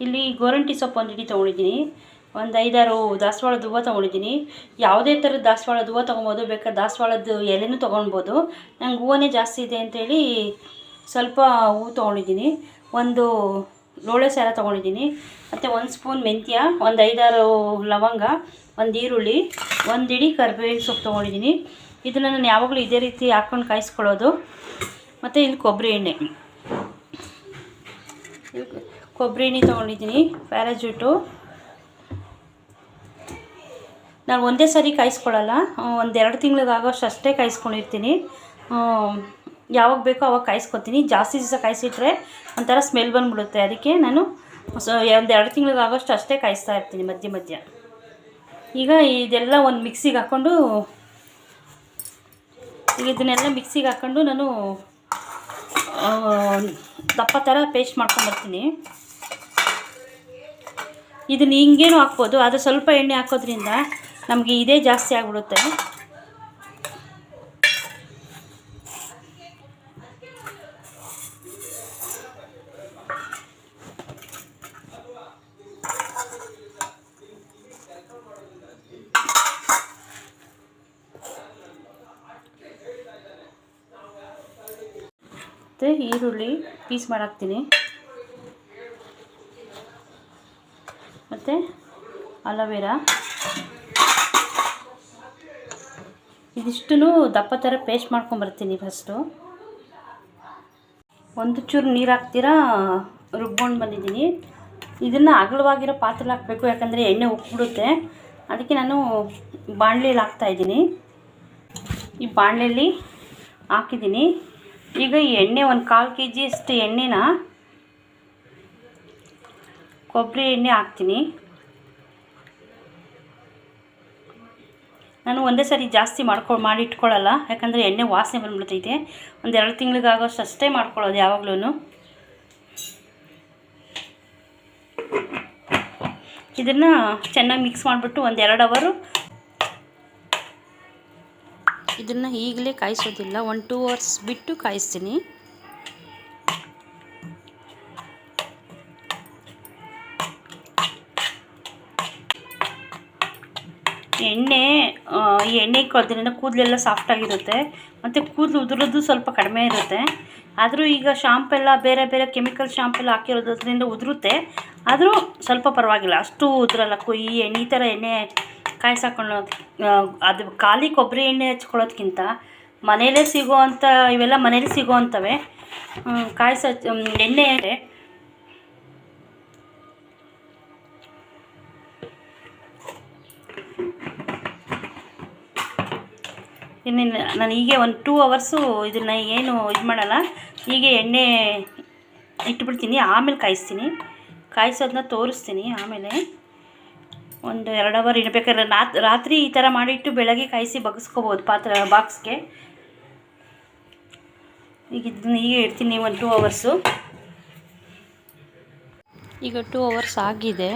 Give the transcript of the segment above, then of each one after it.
ಇಲ್ಲಿ ಗೋರಂಟಿ ಸೊಪ್ಪು ಒಂದು ಹಿಡಿ ತೊಗೊಂಡಿದ್ದೀನಿ. ಒಂದು ಐದಾರು ದಾಸವಾಳದ ಹೂವು ತೊಗೊಂಡಿದ್ದೀನಿ. ಯಾವುದೇ ಥರದ ದಾಸವಾಳದ ಹೂವು ತೊಗೊಬೋದು ಬೇಕಾದ್ರೆ ದಾಸವಾಳದ ಎಲೆನೂ ತೊಗೊಳ್ಬೋದು ನಂಗೆ ಹೂವೇ ಜಾಸ್ತಿ ಇದೆ ಅಂತೇಳಿ ಸ್ವಲ್ಪ ಹೂವು ತೊಗೊಂಡಿದ್ದೀನಿ. ಒಂದು ಲೋಳೆ ಸಾರ ತೊಗೊಂಡಿದ್ದೀನಿ. ಮತ್ತು ಒಂದು ಸ್ಪೂನ್ ಮೆಂತ್ಯ, ಒಂದು ಐದಾರು ಲವಂಗ, ಒಂದು ಈರುಳ್ಳಿ, ಒಂದು ಇಡೀ ಕರ್ಬೇವಿನ ಸೊಪ್ಪು ತೊಗೊಂಡಿದ್ದೀನಿ. ಇದನ್ನು ನಾನು ಯಾವಾಗಲೂ ಇದೇ ರೀತಿ ಹಾಕ್ಕೊಂಡು ಕಾಯಿಸ್ಕೊಳ್ಳೋದು. ಮತ್ತು ಇಲ್ಲಿ ಕೊಬ್ಬರಿ ಎಣ್ಣೆ. ಕೊಬ್ಬರಿ ಎಣ್ಣೆ ತೊಗೊಂಡಿದ್ದೀನಿ ಪ್ಯಾರಾಜೂಟು ನಾನು ಒಂದೇ ಸಾರಿ ಕಾಯಿಸ್ಕೊಳ್ಳಲ್ಲ ಒಂದೆರಡು ತಿಂಗಳಿಗಾಗೋಷ್ಟು ಅಷ್ಟೇ ಕಾಯಿಸ್ಕೊಂಡಿರ್ತೀನಿ. ಯಾವಾಗ ಬೇಕೋ ಅವಾಗ ಕಾಯಿಸ್ಕೊತೀನಿ. ಜಾಸ್ತಿ ದಿವಸ ಕಾಯಿಸಿಟ್ರೆ ಒಂಥರ ಸ್ಮೆಲ್ ಬಂದ್ಬಿಡುತ್ತೆ. ಅದಕ್ಕೆ ನಾನು ಒಂದು ಎರಡು ತಿಂಗಳಿಗಾಗೋಷ್ಟು ಅಷ್ಟೇ ಕಾಯಿಸ್ತಾ ಇರ್ತೀನಿ ಮಧ್ಯ ಮಧ್ಯ. ಈಗ ಇದೆಲ್ಲ ಒಂದು ಮಿಕ್ಸಿಗೆ ಹಾಕ್ಕೊಂಡು ಈಗ ಇದನ್ನೆಲ್ಲ ಮಿಕ್ಸಿಗೆ ಹಾಕ್ಕೊಂಡು ನಾನು ದಪ್ಪ ಥರ ಪೇಸ್ಟ್ ಮಾಡ್ಕೊಂಡು ಮಾಡ್ಕೊಂಬರ್ತೀನಿ ಇದನ್ನ ಹಿಂಗೇನು ಹಾಕ್ಬೋದು, ಆದರೆ ಸ್ವಲ್ಪ ಎಣ್ಣೆ ಹಾಕೋದ್ರಿಂದ ನಮಗೆ ಇದೇ ಜಾಸ್ತಿ ಆಗಿಬಿಡುತ್ತೆ. ಮತ್ತು ಈರುಳ್ಳಿ ಪೀಸ್ ಮಾಡಾಕ್ತೀನಿ. ಮತ್ತು ಅಲೋವೆರಾ ಇದಿಷ್ಟು ದಪ್ಪ ಥರ ಪೇಸ್ಟ್ ಮಾಡ್ಕೊಂಬರ್ತೀನಿ ಫಸ್ಟು ಒಂದು ಚೂರು ನೀರು ಹಾಕ್ತೀರಾ? ರುಬ್ಕೊಂಡು ಬಂದಿದ್ದೀನಿ. ಇದನ್ನು ಅಗಲವಾಗಿರೋ ಪಾತ್ರೆ ಹಾಕಬೇಕು, ಯಾಕಂದರೆ ಎಣ್ಣೆ ಉಕ್ಬಿಡುತ್ತೆ. ಅದಕ್ಕೆ ನಾನು ಬಾಣಲೆಯಲ್ಲಿ ಹಾಕ್ತಾಯಿದ್ದೀನಿ ಈ ಬಾಣಲೆಯಲ್ಲಿ ಹಾಕಿದ್ದೀನಿ. ಈಗ ಈ ಎಣ್ಣೆ ಒಂದು ಕಾಲು ಕೆ ಜಿಯಷ್ಟು ಎಣ್ಣೆನ ಕೊಬ್ಬರಿ ಎಣ್ಣೆ ಹಾಕ್ತೀನಿ. ನಾನು ಒಂದೇ ಸರಿ ಜಾಸ್ತಿ ಮಾಡ್ಕೊ ಮಾಡಿ ಇಟ್ಕೊಳ್ಳಲ್ಲ ಯಾಕಂದರೆ ಎಣ್ಣೆ ವಾಸನೆ ಬಂದ್ಬಿಡ್ತೈತೆ. ಒಂದು ಎರಡು ತಿಂಗಳಿಗಾಗೋಷ್ಟು ಅಷ್ಟೇ ಮಾಡ್ಕೊಳ್ಳೋದು ಯಾವಾಗ್ಲೂ ಇದನ್ನು ಚೆನ್ನಾಗಿ ಮಿಕ್ಸ್ ಮಾಡಿಬಿಟ್ಟು ಒಂದು ಎರಡು ಅವರು. ಇದನ್ನು ಈಗಲೇ ಕಾಯಿಸೋದಿಲ್ಲ ಒನ್ ಟೂ ಅವರ್ಸ್ ಬಿಟ್ಟು ಕಾಯಿಸ್ತೀನಿ. ಎಣ್ಣೆ ಈ ಎಣ್ಣೆ ಕೊಡೋದ್ರಿಂದ ಕೂದಲೆಲ್ಲ ಸಾಫ್ಟಾಗಿರುತ್ತೆ ಮತ್ತು ಕೂದಲು ಉದುರೋದು ಸ್ವಲ್ಪ ಕಡಿಮೆ ಇರುತ್ತೆ. ಆದರೂ ಈಗ ಶಾಂಪೆಲ್ಲ ಬೇರೆ ಬೇರೆ ಕೆಮಿಕಲ್ ಶಾಂಪೆಲ್ಲ ಹಾಕಿರೋದ್ರಿಂದ ಉದುರುತ್ತೆ. ಆದರೂ ಸ್ವಲ್ಪ ಪರವಾಗಿಲ್ಲ. ಅಷ್ಟು ಉದುರಲ್ಲ. ಈ ಎಣ್ಣೆ, ಈ ಥರ ಎಣ್ಣೆ ಕಾಯಿಸಾಕೊಳ್ಳೋದು ಅದು ಖಾಲಿ ಕೊಬ್ಬರಿ ಎಣ್ಣೆ ಹಚ್ಕೊಳ್ಳೋದ್ಕಿಂತ ಮನೇಲೇ ಸಿಗೋ ಅಂಥ ಇವೆಲ್ಲ ಮನೇಲಿ ಸಿಗೋ ಅಂಥವೆ ಕಾಯಿಸ ಎಣ್ಣೆ. ಇನ್ನೇನು ನಾನು ಹೀಗೆ ಒಂದು ಟೂ ಅವರ್ಸು ಇದನ್ನು ಏನು ಇದು ಮಾಡಲ್ಲ. ಹೀಗೆ ಎಣ್ಣೆ ಇಟ್ಬಿಡ್ತೀನಿ, ಆಮೇಲೆ ಕಾಯಿಸ್ತೀನಿ. ಕಾಯಿಸೋದನ್ನ ತೋರಿಸ್ತೀನಿ ಆಮೇಲೆ. ಒಂದು ಎರಡು ಅವರ್ ಇಡಬೇಕಾದ್ರೆ ರಾತ್ರಿ ಈ ಥರ ಮಾಡಿಟ್ಟು ಬೆಳಗ್ಗೆ ಕಾಯಿಸಿ ಬಗ್ಸ್ಕೊಬೋದು ಪಾತ್ರ, ಬಾಕ್ಸ್ಗೆ. ಈಗ ಇದನ್ನ ಹೀಗೆ ಇಡ್ತೀನಿ ಒಂದು ಟೂ ಅವರ್ಸು ಈಗ ಟೂ ಅವರ್ಸ್ ಆಗಿದೆ.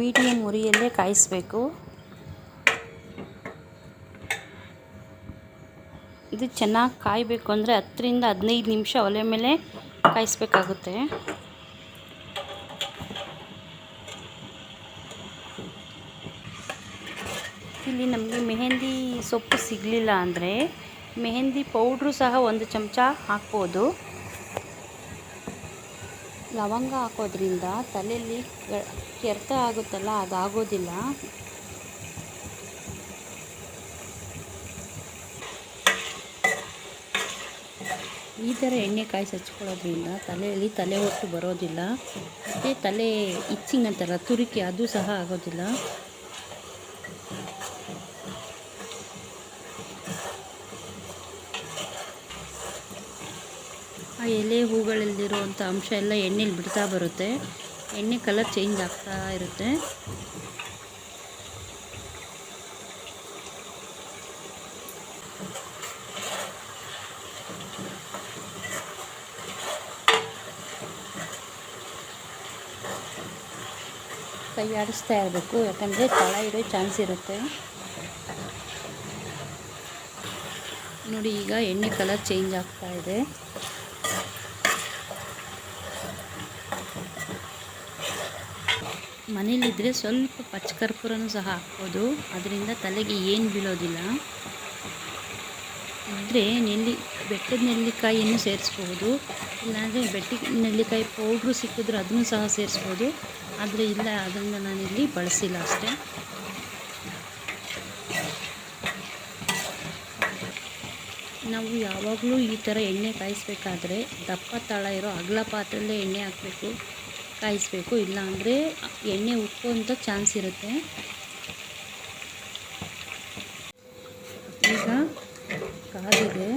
ಮೀಡಿಯಮ್ ಉರಿಯಲ್ಲೇ ಕಾಯಿಸ್ಬೇಕು. ಇದು ಚೆನ್ನಾಗಿ ಕಾಯಬೇಕು ಅಂದರೆ ಹತ್ತರಿಂದ ಹದಿನೈದು ನಿಮಿಷ ಒಲೆ ಮೇಲೆ ಕಾಯಿಸ್ಬೇಕಾಗುತ್ತೆ. ಇಲ್ಲಿ ನಮಗೆ ಮೆಹೆಂದಿ ಸೊಪ್ಪು ಸಿಗಲಿಲ್ಲ ಅಂದರೆ ಮೆಹೆಂದಿ ಪೌಡ್ರು ಸಹ ಒಂದು ಚಮಚ ಹಾಕ್ಬೋದು. ಲವಂಗ ಹಾಕೋದ್ರಿಂದ ತಲೆಯಲ್ಲಿ ಕೆರೆತ ಆಗುತ್ತಲ್ಲ, ಅದಾಗೋದಿಲ್ಲ. ಈ ಥರ ಎಣ್ಣೆ ಕಾಯಿ ಹಚ್ಕೊಳ್ಳೋದ್ರಿಂದ ತಲೆಯಲ್ಲಿ ತಲೆ ಹೊಟ್ಟು ಬರೋದಿಲ್ಲ. ಮತ್ತು ತಲೆ ಇಚ್ಚಿಂಗ್ ಅಂತಾರೆ ತುರಿಕೆ, ಅದು ಸಹ ಆಗೋದಿಲ್ಲ. ಆ ಎಲೆ ಹೂಗಳಲ್ಲಿರುವಂಥ ಅಂಶ ಎಲ್ಲ ಎಣ್ಣೆಲಿ ಬಿಡ್ತಾ ಬರುತ್ತೆ. ಎಣ್ಣೆ ಕಲರ್ ಚೇಂಜ್ ಆಗ್ತಾ ಇರುತ್ತೆ. ಕೈ ಆಡಿಸ್ತಾ ಇರಬೇಕು, ಯಾಕಂದರೆ ತಳ ಇಡೋ ಚಾನ್ಸ್ ಇರುತ್ತೆ. ನೋಡಿ, ಈಗ ಎಣ್ಣೆ ಕಲರ್ ಚೇಂಜ್ ಆಗ್ತಾ ಇದೆ. ಮನೇಲಿದ್ದರೆ ಸ್ವಲ್ಪ ಪಚ್ಚಕರ್ಪೂರನೂ ಸಹ ಹಾಕ್ಬೋದು. ಅದರಿಂದ ತಲೆಗೆ ಏನು ಬೀಳೋದಿಲ್ಲ. ಇದ್ದರೆ ನೆಲ್ಲಿ, ಬೆಟ್ಟದ ನೆಲ್ಲಿಕಾಯಿಯನ್ನು ಸೇರಿಸ್ಬೋದು ಇಲ್ಲಾಂದರೆ ಬೆಟ್ಟಿ ನೆಲ್ಲಿಕಾಯಿ ಪೌಡ್ರು ಸಿಕ್ಕಿದ್ರೆ ಅದನ್ನು ಸಹ ಸೇರಿಸ್ಬೋದು. ಆದರೆ ಇಲ್ಲ, ಅದನ್ನು ನಾನಿಲ್ಲಿ ಬಳಸಿಲ್ಲ ಅಷ್ಟೇ. ನಾವು ಯಾವಾಗಲೂ ಈ ಥರ ಎಣ್ಣೆ ಕಾಯಿಸ್ಬೇಕಾದ್ರೆ ದಪ್ಪ ತಳ ಇರೋ ಅಗಲ ಪಾತ್ರೆಯಲ್ಲೇ ಎಣ್ಣೆ ಹಾಕಬೇಕು. ಕಾಯಿಸಬೇಕು ಇಲ್ಲಾಂದರೆ ಎಣ್ಣೆ ಉಕ್ಕುವಂಥ ಚಾನ್ಸ್ ಇರುತ್ತೆ ಈಗ ಕಾದಿದೆ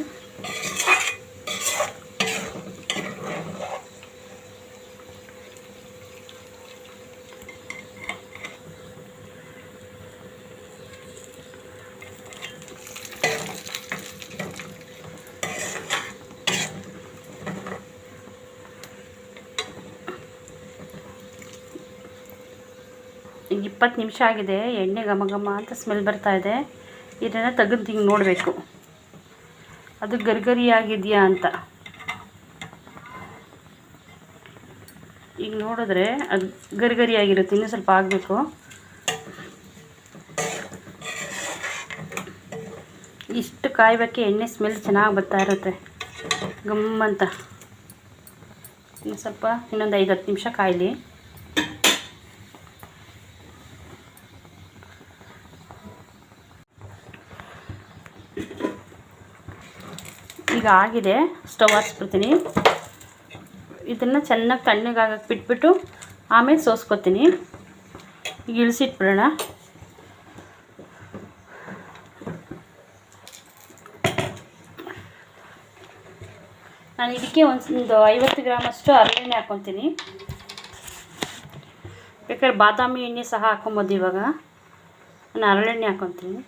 ಈಗ ಇಪ್ಪತ್ತು ನಿಮಿಷ ಆಗಿದೆ, ಎಣ್ಣೆ ಘಮ ಘಮ ಅಂತ ಸ್ಮೆಲ್ ಬರ್ತಾ ಇದೆ. ಇದನ್ನು ತೆಗೆದು ಹಿಂಗೆ ನೋಡಬೇಕು. ಅದು ಗರಿಗರಿಯಾಗಿದೆಯಾ ಅಂತ. ಈಗ ನೋಡಿದ್ರೆ ಅದು ಗರಿಗರಿಯಾಗಿರುತ್ತೆ, ಇನ್ನೂ ಸ್ವಲ್ಪ ಆಗಬೇಕು. ಇಷ್ಟು ಕಾಯಬೇಕೆ, ಎಣ್ಣೆ ಸ್ಮೆಲ್ ಚೆನ್ನಾಗಿ ಬರ್ತಾ ಇರುತ್ತೆ. ಗಮ್ಮಂತ ಇನ್ನು ಸ್ವಲ್ಪ, ಇನ್ನೊಂದು ಐದು ಹತ್ತು ನಿಮಿಷ ಕಾಯಲಿ. ಈಗ ಆಗಿದೆ. ಸ್ಟವ್ ಹಾಕ್ಸ್ಬಿಡ್ತೀನಿ ಇದನ್ನು ಚೆನ್ನಾಗಿ ತಣ್ಣಗಾಗಕ್ಕೆ ಬಿಟ್ಬಿಟ್ಟು ಆಮೇಲೆ ಸೋಸ್ಕೊತೀನಿ. ಇಳಿಸಿಟ್ಬಿಡೋಣ. ನಾನು ಇದಕ್ಕೆ ಒಂದು ಐವತ್ತು ಗ್ರಾಮಷ್ಟು ಅರಳೆಣ್ಣೆ ಹಾಕ್ಕೊತೀನಿ ಬೇಕಾದ್ರೆ ಬಾದಾಮಿ ಎಣ್ಣೆ ಸಹ ಹಾಕ್ಕೊಬೋದು ಇವಾಗ. ನಾನು ಹರಳೆಣ್ಣೆ ಹಾಕ್ಕೊತೀನಿ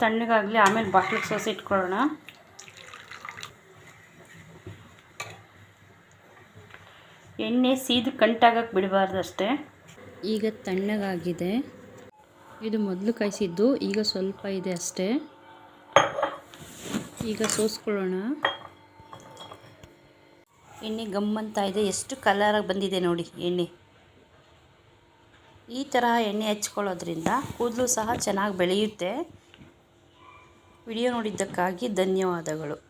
ತಣ್ಣಗಾಗಲಿ, ಆಮೇಲೆ ಬಾಟ್ಲಿಗೆ ಸೋಸಿ ಇಟ್ಕೊಳ್ಳೋಣ. ಎಣ್ಣೆ ಸೀದು ಕಂಟಾಗಕ್ಕೆ ಬಿಡಬಾರ್ದು ಅಷ್ಟೇ. ಈಗ ತಣ್ಣಗಾಗಿದೆ. ಇದು ಮೊದಲು ಕಾಯಿಸಿದ್ದು, ಈಗ ಸ್ವಲ್ಪ ಇದೆ ಅಷ್ಟೇ. ಈಗ ಸೋಸ್ಕೊಳ್ಳೋಣ. ಎಣ್ಣೆ ಗಮ್ಮಂತ ಇದೆ. ಎಷ್ಟು ಕಲರಾಗಿ ಬಂದಿದೆ ನೋಡಿ ಎಣ್ಣೆ. ಈ ಥರ ಎಣ್ಣೆ ಹಚ್ಕೊಳ್ಳೋದ್ರಿಂದ ಕೂದಲು ಸಹ ಚೆನ್ನಾಗಿ ಬೆಳೆಯುತ್ತೆ. ವಿಡಿಯೋ ನೋಡಿದ್ದಕ್ಕಾಗಿ ಧನ್ಯವಾದಗಳು.